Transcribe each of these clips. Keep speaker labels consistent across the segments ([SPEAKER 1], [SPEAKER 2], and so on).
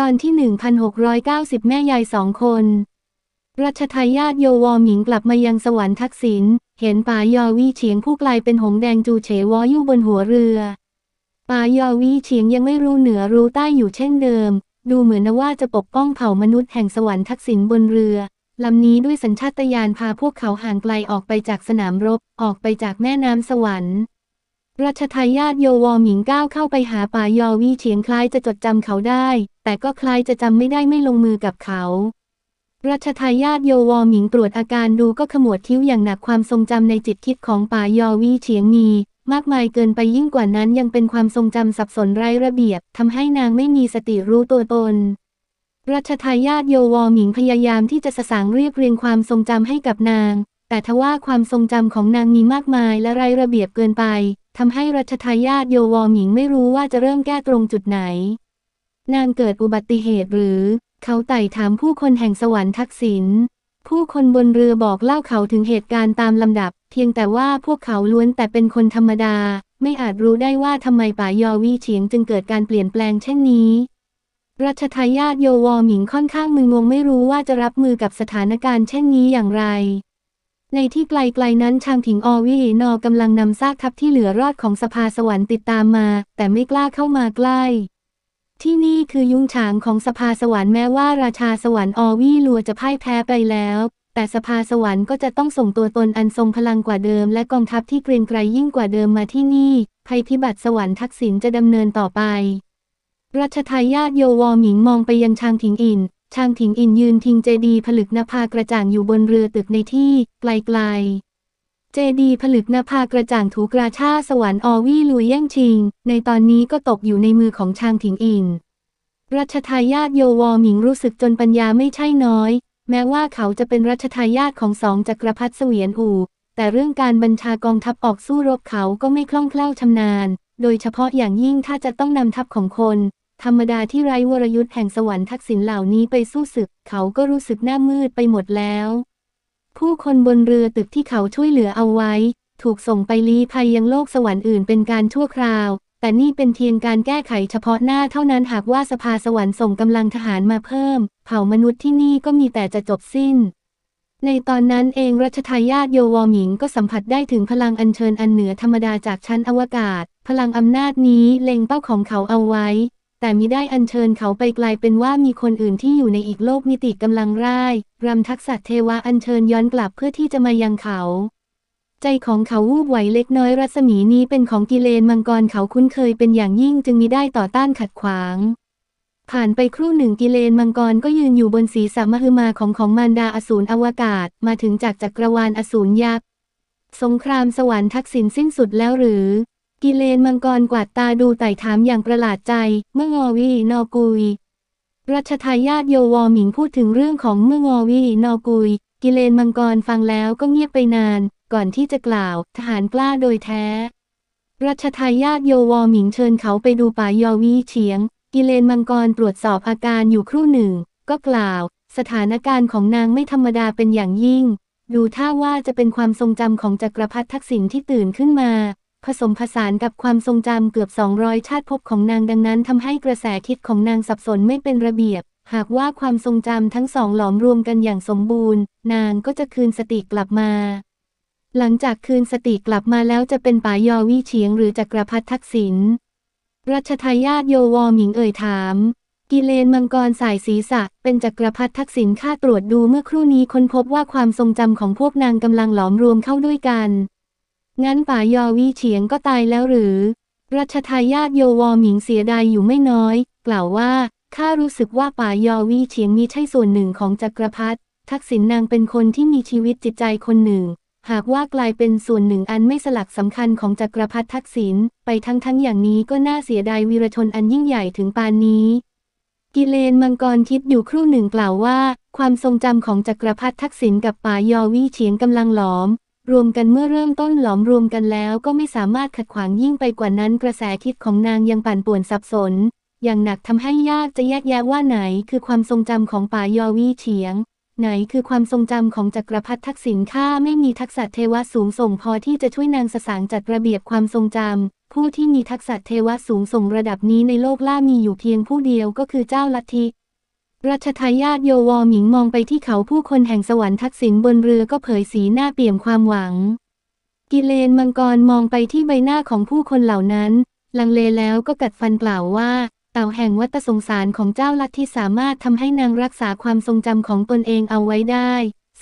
[SPEAKER 1] ตอนที่ 1690 แม่ยายสองคน รัชทายาทโยวอหมิงกลับมายังสวรรค์ทักษิณ เห็นป่ายอวีเฉียงผู้กลายเป็นหงแดงจูเฉวออยู่บนหัวเรือป่ายอวีเฉียงยังไม่รู้เหนือรู้ใต้อยู่เช่นเดิม ดูเหมือนนะว่าจะปกป้องเผ่ามนุษย์แห่งสวรรค์ทักษิณบนเรือลำนี้ด้วยสัญชาตญาณพาพวกเขาห่างไกลออกไปจากสนามรบ ออกไปจากแม่น้ำสวรรค์ รัชทายาทโยวอหมิงก้าวเข้าไปหาป่ายอวีเฉียงคล้ายจะจดจำเขาได้ แต่ก็คล้ายจะจำไม่ได้ไม่ลงมือกับเขารัชทายาทโยวอหมิงตรวจอาการดูก็ขมวดคิ้วอย่างหนักความทรงจำในจิตคิดของป่ายอวีเฉียงมี มากมายเกินไปยิ่งกว่านั้นยังเป็นความทรงจำสับสนไร้ระเบียบทำให้นางไม่มีสติรู้ตัวตนรัชทายาทโยวอหมิงพยายามที่จะสสางเรียบเรียงความทรงจำให้กับนาง แต่ทว่าความทรงจำของนางมีมากมายและไร้ระเบียบเกินไป ทำให้รัชทายาทโยวอหมิงไม่รู้ว่าจะเริ่มแก้ตรงจุดไหน นางเกิดอุบัติเหตุหรือ เขาไต่ถามผู้คนแห่งสวรรค์ทักษิณผู้คนบนเรือบอกเล่าเขาถึงเหตุการณ์ตามลำดับ เพียงแต่ว่าพวกเขาล้วนแต่เป็นคนธรรมดา ไม่อาจรู้ได้ว่าทำไมป่ายอวีเฉียงจึงเกิดการเปลี่ยนแปลงเช่นนี้ รัชทายาทโยวอหมิงค่อนข้างมึนงงไม่รู้ว่าจะรับมือกับสถานการณ์เช่นนี้อย่างไร ในที่ไกลๆนั้นชางถิงอวีนอกำลังนำซากทัพที่เหลือรอดของสภาสวรรค์ติดตามมา แต่ไม่กล้าเข้ามาใกล้ ที่นี่คือยุ้งฉางของสภาสวรรค์แม้ว่าราชาสวรรค์อวีลัวจะพ่ายแพ้ไปแล้ว แต่สภาสวรรค์ก็จะต้องส่งตัวตนอันทรงพลังกว่าเดิม และกองทัพที่เกรียงไกรยิ่งกว่าเดิมมาที่นี่ ภัยพิบัติสวรรค์ทักษิณจะดำเนินต่อไปรัชทายาทโยวอหมิงมองไปยังชางถิงอิน ชางถิงอินยืนทิงเจดีผลึกนภากระจ่างอยู่บนเรือตึกในที่ไกลๆ เจดีผลึกนภากระจ่างถูกราชาสวรรค์อวี่ลุยแย่งชิง ในตอนนี้ก็ตกอยู่ในมือของชางถิงอิน รัชทายาทโยวอหมิงรู้สึกจนปัญญาไม่ใช่น้อย แม้ว่าเขาจะเป็นรัชทายาทของสองจักรพรรดิเสวียนอู่แต่เรื่องการบัญชากองทัพออกสู้รบเขาก็ไม่คล่องแคล่วชำนาญ โดยเฉพาะอย่างยิ่งถ้าจะต้องนำทัพของคน ธรรมดาที่ไร้วรยุทธ์แห่งสวรรค์ทักษิณเหล่านี้ไปสู้ศึก เขาก็รู้สึกหน้ามืดไปหมดแล้ว ผู้คนบนเรือตึกที่เขาช่วยเหลือเอาไว้ ถูกส่งไปลี้ภัยยังโลกสวรรค์อื่นเป็นการชั่วคราว แต่นี่เป็นเพียงการแก้ไขเฉพาะหน้าเท่านั้นหากว่าสภาสวรรค์ส่งกำลังทหารมาเพิ่ม เผ่ามนุษย์ที่นี่ก็มีแต่จะจบสิ้น ในตอนนั้นเองรัชทายาทโยวอหมิงก็สัมผัสได้ถึงพลังอัญเชิญอันเหนือธรรมดาจากชั้นอวกาศ พลังอำนาจนี้เล็งเป้าของเขาเอาไว้ แต่มิได้อัญเชิญเขาไปกลายเป็นว่ามีคนอื่นที่อยู่ในอีกโลกมิติกำลังร่ายรำทักษะเทวะอัญเชิญย้อนกลับเพื่อที่จะมายังเขา ใจของเขาวูบไหวเล็กน้อยรัศมีนี้เป็นของกิเลนมังกรเขาคุ้นเคยเป็นอย่างยิ่งจึงมิได้ต่อต้านขัดขวางผ่านไปครู่หนึ่งกิเลนมังกรก็ยืนอยู่บนศีรษะมหึมาของของมารดาอสูรอวกาศ มาถึงจากจักรวาลอสูรยักษ์ สงครามสวรรค์ทักษิณสิ้นสุดแล้วหรือ กิเลนมังกรกวาดตาดูไต่ถามอย่างประหลาดใจ เมื่องอวีนอกุย รัชทายาทโยวอหมิงพูดถึงเรื่องของเมื่องอวีนอกุย กิเลนมังกรฟังแล้วก็เงียบไปนาน ก่อนที่จะกล่าว ทหารกล้าโดยแท้ รัชทายาทโยวอหมิงเชิญเขาไปดูป่ายอวีเฉียง กิเลนมังกรตรวจสอบอาการอยู่ครู่หนึ่ง ก็กล่าว สถานการณ์ของนางไม่ธรรมดาเป็นอย่างยิ่ง ดูท่าว่าจะเป็นความทรงจำของจักรพรรดิทักษิณที่ตื่นขึ้นมา ผสมผสานกับความทรงจำเกือบ 200 ชาติภพของนางดังนั้นทำให้กระแสคิดของนางสับสนไม่เป็นระเบียบ หากว่าความทรงจำทั้งสองหลอมรวมกันอย่างสมบูรณ์ นางก็จะคืนสติกลับมา หลังจากคืนสติกลับมาแล้วจะเป็นป่ายอวี่เฉียงหรือจักรพรรดิทักษิณรัชทายาทโยวอหมิงเอ่ยถาม กิเลนมังกรสายศีรษะ เป็นจักรพรรดิทักษิณข้าตรวจดูเมื่อครู่นี้ค้นพบว่าความทรงจำของพวกนางกำลังหลอมรวมเข้าด้วยกัน งั้นป่ายอวีเฉียงก็ตายแล้วหรือ รัชทายาทโยวอหมิงเสียดายอยู่ไม่น้อย กล่าวว่าข้ารู้สึกว่าป่ายอวีเฉียงมีใช่ส่วนหนึ่งของจักรพรรดิทักษิณนางเป็นคนที่มีชีวิตจิตใจคนหนึ่ง หากว่ากลายเป็นส่วนหนึ่งอันไม่สลักสำคัญของจักรพรรดิทักษิณไปทั้งทั้งอย่างนี้ก็น่าเสียดายวีรชนอันยิ่งใหญ่ถึงปานนี้ กิเลนมังกรคิดอยู่ครู่หนึ่งกล่าวว่า ความทรงจำของจักรพรรดิทักษิณกับป่ายอวีเฉียงกำลังหลอม รวมกันเมื่อเริ่มต้นหลอมรวมกันแล้วก็ไม่สามารถขัดขวางยิ่งไปกว่านั้นกระแสคิดของนางยังปั่นป่วนสับสน อย่างหนักทำให้ยากจะแยกแยะว่าไหนคือความทรงจำของป่ายอวีเฉียง ไหนคือความทรงจำของจักรพรรดิทักษิณข้าไม่มีทักษะเทวะสูงส่งพอที่จะช่วยนางสสางจัดระเบียบความทรงจผู้ที่มีทักษะเทวะสูงส่งระดับนี้ในโลกล่ามีอยู่เพียงผู้เดียวก็คือเจ้าลัทธิ รัชทายาทโยวอหมิงมองไปที่เขาผู้คนแห่งสวรรค์ทักษิณบนเรือก็เผยสีหน้าเปี่ยมความหวัง กิเลนมังกรมองไปที่ใบหน้าของผู้คนเหล่านั้น ลังเลแล้วก็กัดฟันกล่าวว่า เต่าแห่งวัตสงสารของเจ้าลัทธิสามารถทำให้นางรักษาความทรงจำของตนเองเอาไว้ได้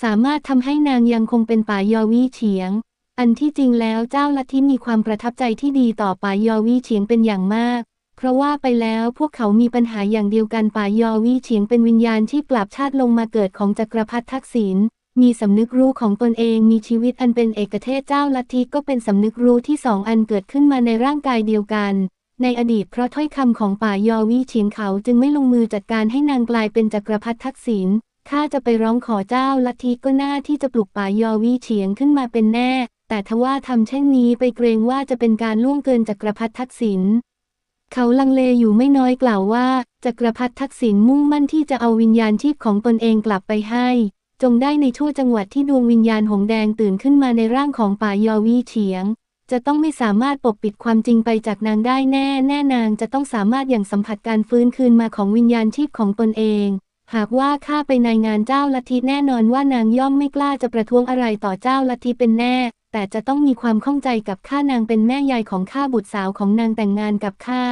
[SPEAKER 1] สามารถทำให้นางยังคงเป็นป่ายอวีเฉียง อันที่จริงแล้วเจ้าลัทธิมีความประทับใจที่ดีต่อป่ายอวีเฉียงเป็นอย่างมาก เพราะว่าไปแล้วพวกเขามีปัญหาอย่างเดียวกันป่ายอวีเฉียงเป็นวิญญาณที่กลับชาติลงมาเกิดของจักรพรรดิทักษิณมีสำนึกรู้ของตนเองมีชีวิตอันเป็นเอกเทศเจ้าลัทธิก็เป็นสำนึกรู้ที่สองอันเกิดขึ้นมาในร่างกายเดียวกัน ในอดีตเพราะถ้อยคำของป่ายอวิเฉียงเขาจึงไม่ลงมือจัดการให้นางกลายเป็นจักรพรรดิทักษิณข้าจะไปร้องขอเจ้าลัทธิก็น่าที่จะปลุกป่ายอวิเฉียงขึ้นมาเป็นแน่ แต่ทว่าทำเช่นนี้ไปเกรงว่าจะเป็นการล่วงเกินจักรพรรดิทักษิณ เขาลังเลอยู่ไม่น้อยกล่าวว่าจักรพรรดิทักษิณมุ่งมั่นที่จะเอาวิญญาณชีพของตนเองกลับไปให้ จงได้ในชั่วจังหวัดที่ดวงวิญญาณหงแดงตื่นขึ้นมาในร่างของป่ายอวีเฉียง จะต้องไม่สามารถปกปิดความจริงไปจากนางได้แน่ แน่นางจะต้องสามารถอย่างสัมผัสการฟื้นคืนมาของวิญญาณชีพของตนเอง หากว่าข้าไปในงานเจ้าลัทธิแน่นอนว่านางย่อมไม่กล้าจะประท้วงอะไรต่อเจ้าลัทธิเป็นแน่ แต่จะต้องมีความข้องใจกับข้านางเป็นแม่ยายของข้าบุตรสาวของนางแต่งงานกับข้า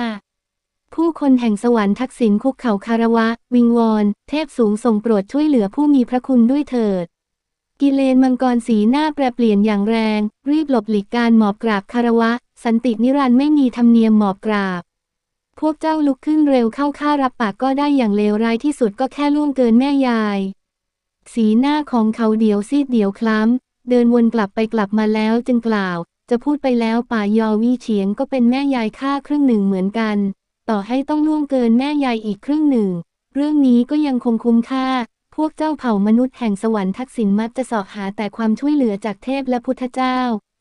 [SPEAKER 1] ผู้คนแห่งสวรรค์ทักษิณคุกเข่าคารวะ วิงวอนเทพสูงส่งโปรดช่วยเหลือผู้มีพระคุณด้วยเถิด กิเลนมังกรสีหน้าแปรเปลี่ยนอย่างแรง รีบหลบหลีกการหมอบกราบคารวะ สันตินิรันดร์ไม่มีธรรมเนียมหมอบกราบ พวกเจ้าลุกขึ้นเร็วเข้าค่ารับปากก็ได้อย่างเลวร้ายที่สุดก็แค่ล่วงเกินแม่ยาย สีหน้าของเขาเดียวซีดเดียวคล้ำ เดินวนกลับไปกลับมาแล้วจึงกล่าว จะพูดไปแล้วป่ายอวีเฉียงก็เป็นแม่ยายค่าครึ่งหนึ่งเหมือนกัน ต่อให้ต้องล่วงเกินแม่ยายอีกครึ่งหนึ่ง เรื่องนี้ก็ยังคงคุ้มค่า พวกเจ้าเผ่ามนุษย์แห่งสวรรค์ทักษิณมักจะสาะหาแต่ความช่วยเหลือจากเทพและพุทธเจ้า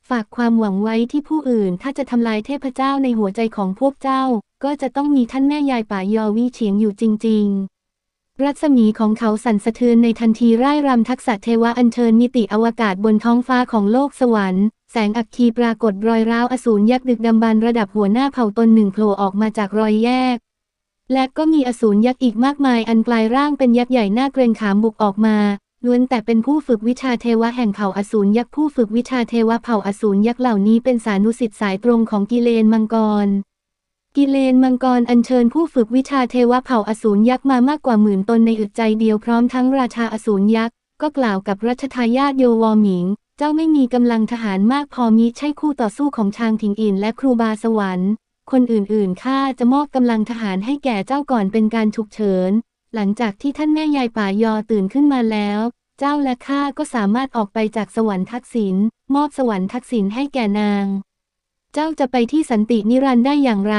[SPEAKER 1] ฝากความหวังไว้ที่ผู้อื่นถ้าจะทำลายเทพเจ้าในหัวใจของพวกเจ้า ก็จะต้องมีท่านแม่ยายป่ายอวีเฉียงอยู่จริง ๆ รัศมีของเขาสั่นสะเทือนในทันทีร่ายรำทักษะเทวะอัญเชิญมิติอวกาศบนท้องฟ้าของโลกสวรรค์ แสงอัคคีปรากฏรอยร้าวอสูรยักษ์ดึกดำบรรระดับหัวหน้าเผ่าตนหนึ่งโผล่ออกมาจากรอยแยก และก็มีอสูรยักษ์อีกมากมายอันกลายร่างเป็นยักษ์ใหญ่หน้าเกรงขามบุกออกมาล้วนแต่เป็นผู้ฝึกวิชาเทวะแห่งเผ่าอสูรยักษ์ผู้ฝึกวิชาเทวะเผ่าอสูรยักษ์เหล่านี้เป็นสานุสิทธิ์สายตรงของกิเลนมังกร กิเลนมังกรอัญเชิญผู้ฝึกวิชาเทวะเผ่าอสูรยักษ์มามากกว่าหมื่นตนในอึดใจเดียวพร้อมทั้งราชาอสูรยักษ์ก็กล่าวกับรัชทายาทโยวอหมิง เจ้าไม่มีกำลังทหารมากพอมิใช่คู่ต่อสู้ของชางถิงอินและครูบาสวรรค์ คนอื่นๆข้าจะมอบกำลังทหารให้แก่เจ้าก่อนเป็นการฉุกเฉิน หลังจากที่ท่านแม่ยายป่ายอตื่นขึ้นมาแล้ว เจ้าและข้าก็สามารถออกไปจากสวรรค์ทักษิณมอบสวรรค์ทักษิณให้แก่นาง เจ้าจะไปที่สันตินิรันดร์ได้อย่างไร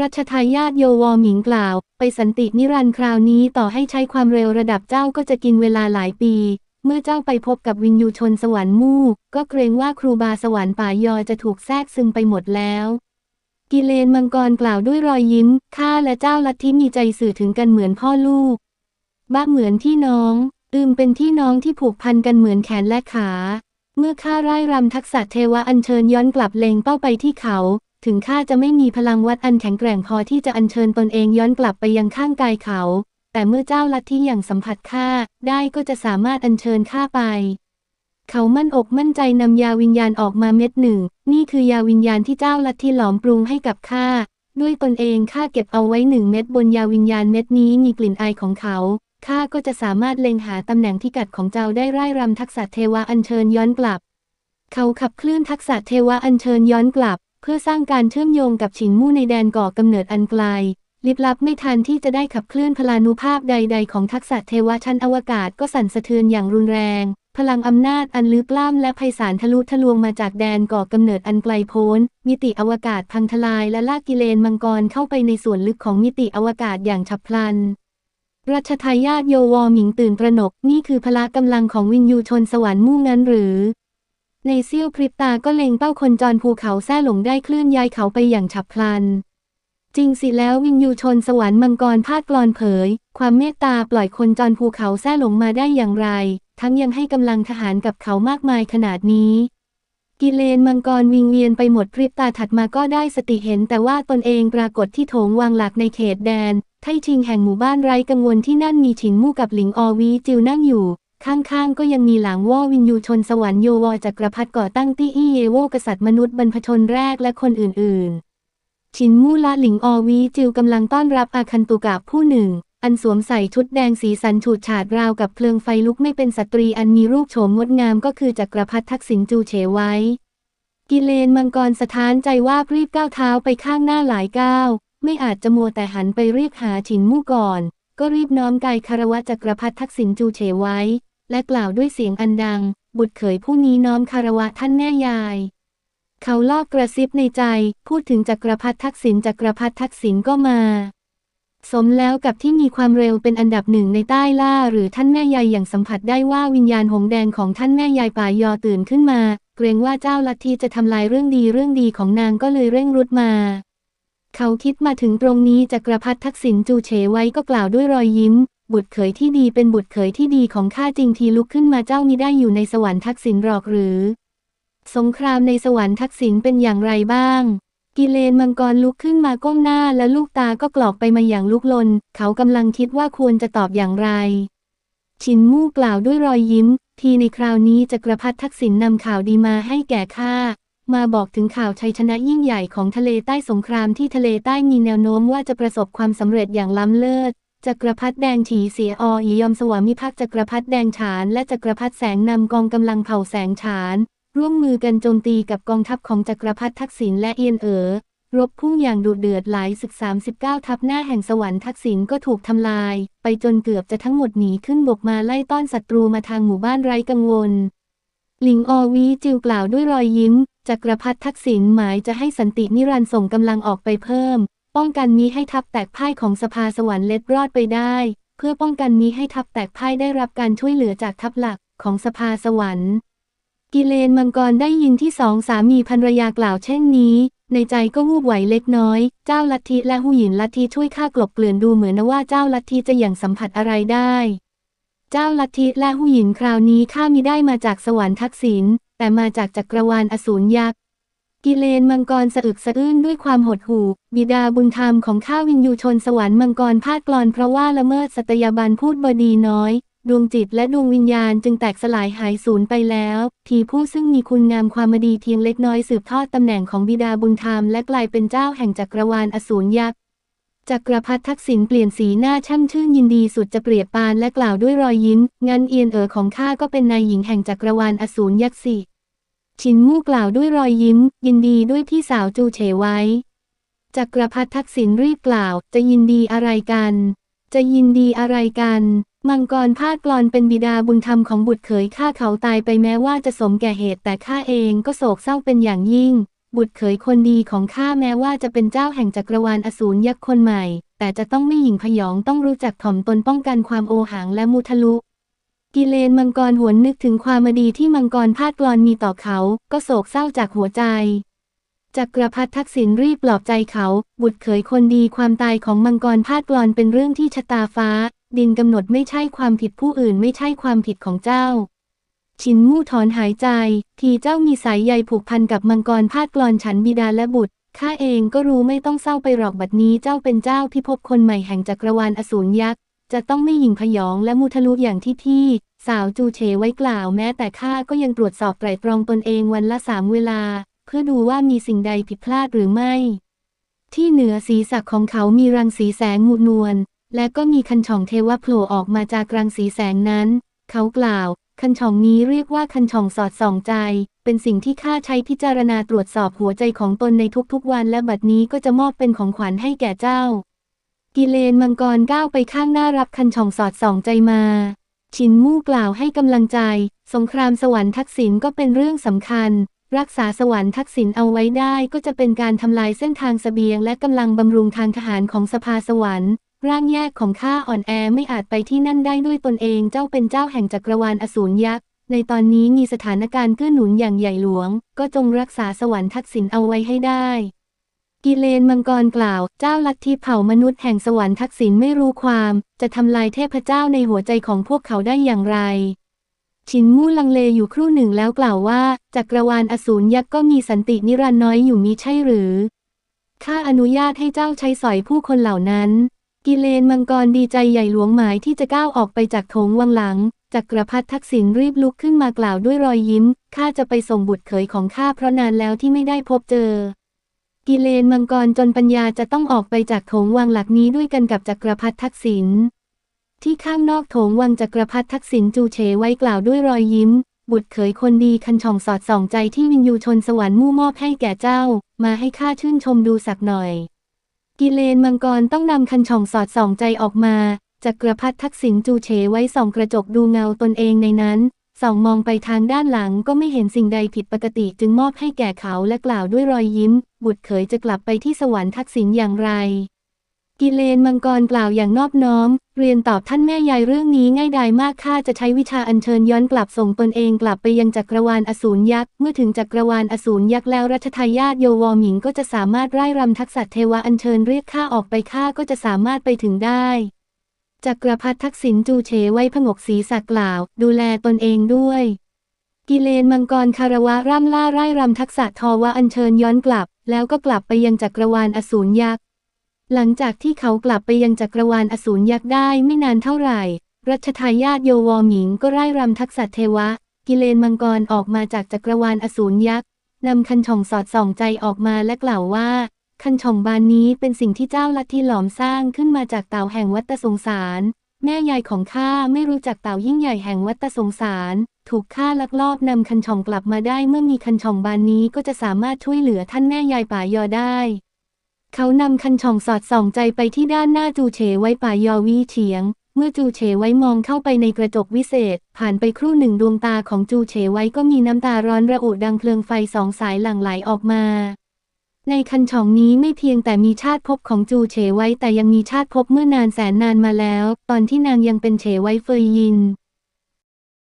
[SPEAKER 1] รัชทายาทโยวอหมิงกล่าว ไปสันตินิรันดร์คราวนี้ต่อให้ใช้ความเร็วระดับเจ้าก็จะกินเวลาหลายปี เมื่อเจ้าไปพบกับวินยูชนสวรรค์มู่ก็เกรงว่าครูบาสวรรค์ป่ายอจะถูกแทรกซึมไปหมดแล้ว กิเลนมังกรกล่าวด้วยรอยยิ้ม ข้าและเจ้าลัทธิมีใจสื่อถึงกันเหมือนพ่อลูก บ้าเหมือนพี่น้อง อืมเป็นพี่น้องที่ผูกพันกันเหมือนแขนและขา เมื่อข้าไร้รำทักษะเทวะอัญเชิญย้อนกลับเลงเป้าไปที่เขา ถึงข้าจะไม่มีพลังวัดอันแข็งแกร่งพอที่จะอัญเชิญตนเองย้อนกลับไปยังข้างกายเขา แต่เมื่อเจ้าลัทธิอย่างสัมผัสข้าได้ก็จะสามารถอัญเชิญข้าไป เขามั่นอกมั่นใจนำยาวิญญาณออกมาเม็ดหนึ่ง นี่คือยาวิญญาณที่เจ้าลัทธิหลอมปรุงให้กับข้าด้วยตนเองข้าเก็บเอาไว้หนึ่งเม็ดบนยาวิญญาณเม็ดนี้มีกลิ่นอายของเขา ข้าก็จะสามารถเล็งหาตำแหน่งที่กัดของเจ้าได้ไร่รำทักษะเทวะอัญเชิญย้อนกลับ เขาขับเคลื่อนทักษะเทวะอัญเชิญย้อนกลับ เพื่อสร้างการเชื่อมโยงกับฉินมู่ในแดนก่อกำเนิดอันไกลลิบลับไม่ทันที่จะได้ขับเคลื่อนพลานุภาพใด ๆ ของทักษะเทวะชั้นอวกาศก็สั่นสะเทือนอย่างรุนแรง พลังอำนาจอันลึกล้ำและไพศาลทะลุทะลวงมาจากแดนก่อกำเนิดอันไกลโพ้น มิติอวกาศพังทลายและลากกิเลนมังกรเข้าไปในส่วนลึกของมิติอวกาศอย่างฉับพลัน รัชทายาทโยวอหมิงตื่นตระหนกนี่คือพละกำลังของวินยูชนสวรรค์มุ่งนั้นหรือ ในเสี้ยวพริบตาก็เล็งเป้าคนจรภูเขาแท้หลงได้เคลื่อนย้ายเขาไปอย่างฉับพลัน จริงสิแล้ววินยูชนสวรรค์มังกรพาดกลอนเผย ความเมตตาปล่อยคนจรภูเขาแท้หลงมาได้อย่างไร ทั้งยังให้กำลังทหารกับเขามากมายขนาดนี้กิกิเลนมังกรวิงเวียนไปหมดพริบตาถัดมาก็ได้สติเห็นแต่ว่าตนเองปรากฏที่โถงวางหลักในเขตแดน ไทชิงแห่งหมู่บ้านไร้กังวลที่นั่นมีฉินมู่กับหลิงออวีจิวนั่งอยู่ ข้างๆ ก็ยังมีหลังว่อวินยูชนสวรรค์โยวอจักรพรรดิก่อตั้งตี้อี้เยโวกษัตริย์มนุษย์บรรพชนแรกและคนอื่นๆ ฉินมู่ละหลิงออวีจิวกำลังต้อนรับอาคันตุกะผู้หนึ่ง อันสวมใส่ชุดแดงสีสันฉูดฉาดราวกับเพลิงไฟลุกไม่เป็นสตรีอันมีรูปโฉมงดงามก็คือจักรพรรดิทักษิณจูเฉไว้กิเลนมังกรสถานใจว่ารีบก้าวเท้าไปข้างหน้าหลายก้าว ไม่อาจจะมัวแต่หันไปเรียกหาฉินมู่ก่อน ก็รีบน้อมกายคารวะจักรพรรดิทักษิณจูเฉไว้ และกล่าวด้วยเสียงอันดัง บุตรเขยผู้นี้น้อมคารวะท่านแม่ยาย เขาลอบกระซิบในใจ พูดถึงจักรพรรดิทักษิณจักรพรรดิทักษิณก็มา สมแล้วกับที่มีความเร็วเป็นอันดับหนึ่งในใต้ล่า หรือท่านแม่ยายอย่างสัมผัสได้ว่าวิญญาณหงแดงของท่านแม่ยายป่ายอตื่นขึ้นมา เกรงว่าเจ้าลัทธิจะทำลายเรื่องดีเรื่องดีของนางก็เลยเร่งรุดมา เขาคิดมาถึงตรงนี้จักรพรรดิทักษิณจูเฉไว้ก็กล่าวด้วยรอยยิ้ม บุตรเขยที่ดีเป็นบุตรเขยที่ดีของข้าจริงทีลุกขึ้นมาเจ้ามิได้อยู่ในสวรรค์ทักษิณหรอกหรือ สงครามในสวรรค์ทักษิณเป็นอย่างไรบ้าง กิเลนมังกรลุกขึ้นมาก้มหน้าและลูกตาก็กรอกไปมาอย่างลุกลน เขากำลังคิดว่าควรจะตอบอย่างไร ชินมู่กล่าวด้วยรอยยิ้ม ทีในคราวนี้จักรพรรดิทักษิณนำข่าวดีมาให้แก่ข้า มาบอกถึงข่าวชัยชนะยิ่งใหญ่ของทะเลใต้สงครามที่ทะเลใต้มีแนวโน้มว่าจะประสบความสำเร็จอย่างล้ำเลิศจักรพรรดิแดงฉีเสียออียอมสวามิภักดิ์จักรพรรดิแดงฉานและจักรพรรดิแสงนำกองกำลังเผ่าแสงฉาน ร่วมมือกันโจมตีกับกองทัพของจักรพรรดิทักษิณและเอียนเอ๋อรบพุ่งอย่างดุเดือดหลายศึก 39 ทัพหน้าแห่งสวรรค์ทักษิณก็ถูกทำลาย ไปจนเกือบจะทั้งหมดหนีขึ้นบกมาไล่ต้อนศัตรูมาทางหมู่บ้านไร้กังวล หลิงออวีจิวกล่าวด้วยรอยยิ้ม จักรพรรดิทักษิณหมายจะให้สันตินิรันดร์ส่งกำลังออกไปเพิ่ม ป้องกันนี้ให้ทัพแตกพ่ายของสภาสวรรค์เล็ดรอดไปได้ เพื่อป้องกันนี้ให้ทัพแตกพ่ายได้รับการช่วยเหลือจากทัพหลักของสภาสวรรค์ กิเลนมังกรได้ยินที่สองสามีภรรยากล่าวเช่นนี้ ในใจก็วูบไหวเล็กน้อย เจ้าลัทธิและหูหยินลัทธิช่วยข้ากลบเกลื่อนดูเหมือนว่าเจ้าลัทธิจะอย่างสัมผัสอะไรได้ เจ้าลัทธิและหูหยินคราวนี้ข้ามิได้มาจากสวรรค์ทักษิณ แต่มาจากจักรวาลอสูรยักษ์กิเลนมังกรสะอึกสะอื้นด้วยความหดหู่ บิดาบุญธรรมของข้าวินยูชนสวรรค์มังกรพาดกลอนเพราะว่าละเมิดสัตยาบันพูดบดีน้อย ดวงจิตและดวงวิญญาณจึงแตกสลายหายสูญไปแล้ว ทีผู้ซึ่งมีคุณงามความดีเพียงเล็กน้อยสืบทอดตำแหน่งของบิดาบุญธรรมและกลายเป็นเจ้าแห่งจักรวาลอสูรยักษ์จักรพรรดิทักษิณเปลี่ยนสีหน้าช่ำชื่นยินดีสุดจะเปรียบปานและกล่าวด้วยรอยยิ้ม งั้นเอียนเอ๋อของข้าก็เป็นนายหญิงแห่งจักรวาลอสูรยักษ์สิ ชินมู่กล่าวด้วยรอยยิ้ม ยินดีด้วยพี่สาวจูเฉไว้จักรพรรดิทักษิณรีบกล่าว จะยินดีอะไรกัน จะยินดีอะไรกัน มังกรพาดกลอนเป็นบิดาบุญธรรมของบุตรเขยข้าเขาตายไปแม้ว่าจะสมแก่เหตุแต่ข้าเองก็โศกเศร้าเป็นอย่างยิ่ง บุตรเขยคนดีของข้าแม้ว่าจะเป็นเจ้าแห่งจักรวาลอสูรยักษ์คนใหม่ แต่จะต้องไม่หยิ่งพยองต้องรู้จักถ่อมตนป้องกันความโอหังและมุทะลุ กิเลนมังกรหวนนึกถึงความดีที่มังกรพาดกลอนมีต่อเขา ก็โศกเศร้าจากหัวใจ จักรพรรดิทักษิณรีบปลอบใจเขา บุตรเขยคนดีความตายของมังกรพาดกลอนเป็นเรื่องที่ชะตาฟ้า ดินกำหนดไม่ใช่ความผิดผู้อื่นไม่ใช่ความผิดของเจ้า ชินมู่ถอนหายใจ ทีเจ้ามีสายใยผูกพันกับมังกรพาดกลอนฉันบิดาและบุตรข้าเองก็รู้ไม่ต้องเศร้าไปหรอกบัดนี้เจ้าเป็นเจ้าพิภพคนใหม่แห่งจักรวาลอสูรยักษ์ จะต้องไม่หยิ่งพยองและมุทะลุอย่างที่ที่สาวจูเฉไว้กล่าวแม้แต่ข้าก็ยังตรวจสอบไตรตรองตนเองวันละสามเวลา เพื่อดูว่ามีสิ่งใดผิดพลาดหรือไม่ ที่เหนือศีรษะของเขามีรังสีแสงงูนวลและก็มีคันช่องเทวะโผล่ออกมาจากรังสีแสงนั้น เขากล่าว คันช่องนี้เรียกว่าคันช่องสอดส่องใจ เป็นสิ่งที่ข้าใช้พิจารณาตรวจสอบหัวใจของตนในทุกๆวันและบัดนี้ก็จะมอบเป็นของขวัญให้แก่เจ้า กิเลนมังกรก้าวไปข้างหน้ารับคันช่องสอดส่องใจมา ชินมู่กล่าวให้กำลังใจ สงครามสวรรค์ทักษิณก็เป็นเรื่องสำคัญ รักษาสวรรค์ทักษิณเอาไว้ได้ก็จะเป็นการทำลายเส้นทางเสบียง และกำลังบำรุงทางทหารของสภาสวรรค์ ร่างแยกของข้าอ่อนแอไม่อาจไปที่นั่นได้ด้วยตนเองเจ้าเป็นเจ้าแห่งจักรวาลอสูรยักษ์ในตอนนี้มีสถานการณ์เกื้อหนุนอย่างใหญ่หลวง ก็จงรักษาสวรรค์ทักษิณเอาไว้ให้ได้ กิเลนมังกรกล่าว เจ้าลัทธิเผ่ามนุษย์แห่งสวรรค์ทักษิณไม่รู้ความ จะทำลายเทพเจ้าในหัวใจของพวกเขาได้อย่างไร ชินมู่ลังเลอยู่ครู่หนึ่งแล้วกล่าวว่า จักรวาลอสูรยักษ์ก็มีสันตินิรันดร์น้อยอยู่มิใช่หรือ ข้าอนุญาตให้เจ้าใช้สอยผู้คนเหล่านั้น กิเลนมังกรดีใจใหญ่หลวงหมายที่จะก้าวออกไปจากโถงวังหลัง จักรพรรดิทักษิณรีบลุกขึ้นมากล่าวด้วยรอยยิ้ม ข้าจะไปส่งบุตรเขยของข้าเพราะนานแล้วที่ไม่ได้พบเจอ กิเลนมังกรจนปัญญาจะต้องออกไปจากโถงวังหลักนี้ด้วยกันกับจักรพรรดิทักษิณที่ข้างนอกโถงวังจักรพรรดิทักษิณจูเฉไว้กล่าวด้วยรอยยิ้ม บุตรเขยคนดีคันช่องสอดส่องใจที่วินยูชนสวรรค์มู่มอบให้แก่เจ้า มาให้ข้าชื่นชมดูสักหน่อย กิเลนมังกรต้องนำคันช่องสอดส่องใจออกมาจักรพรรดิทักษิณจูเฉไว้ส่องกระจกดูเงาตนเองในนั้น ส่องมองไปทางด้านหลังก็ไม่เห็นสิ่งใดผิดปกติจึงมอบให้แก่เขาและกล่าวด้วยรอยยิ้ม บุตรเขยจะกลับไปที่สวรรค์ทักษิณอย่างไร กิเลนมังกรกล่าวอย่างนอบน้อม เรียนตอบท่านแม่ยายเรื่องนี้ง่ายดายมากข้าจะใช้วิชาอัญเชิญย้อนกลับส่งตนเองกลับไปยังจักรวาลอสูรยักษ์เมื่อถึงจักรวาลอสูรยักษ์แล้วรัชทายาทโยวอหมิงก็จะสามารถไร้รำทักษะเทวะอัญเชิญเรียกข้าออกไปข้าก็จะสามารถไปถึงได้ จักรพรรดิทักษิณจูเฉไว้ผงกศีรษะกล่าว ดูแลตนเองด้วย กิเลนมังกรคารวะร่ำล่าไร่รำทักษะทวะอัญเชิญย้อนกลับ แล้วก็กลับไปยังจักรวาลอสูรยักษ์หลังจากที่เขากลับไปยังจักรวาลอสูรยักษ์ได้ไม่นานเท่าไหร่ รัชทายาทโยวอหมิงก็ไร่รำทักษะเทวะ กิเลนมังกรออกมาจากจักรวาลอสูรยักษ์นำคันช่องสอดส่องใจออกมาและกล่าวว่า คันช่องบานนี้เป็นสิ่งที่เจ้าลัทธิหลอมสร้างขึ้นมาจากเต่าแห่งวัฏสงสาร แม่ยายของข้าไม่รู้จักเต่ายิ่งใหญ่แห่งวัฏสงสาร ถูกฆ่าลักลอบนำคันช่องกลับมาได้เมื่อมีคันช่องบานนี้ก็จะสามารถช่วยเหลือท่านแม่ยายป่ายอได้ เขานำคันช่องสอดส่องใจไปที่ด้านหน้าจูเฉไว้ป่ายอวีเฉียง เมื่อจูเฉไว้มองเข้าไปในกระจกวิเศษ ผ่านไปครู่หนึ่งดวงตาของจูเฉไว้ก็มีน้ำตาร้อนระอุดังเพลิงไฟสองสายหลั่งไหลออกมา ในคันช่องนี้ไม่เพียงแต่มีชาติภพของจูเฉไว้แต่ยังมีชาติภพเมื่อนานแสนนานมาแล้ว ตอนที่นางยังเป็นเฉไว้เฟยยิน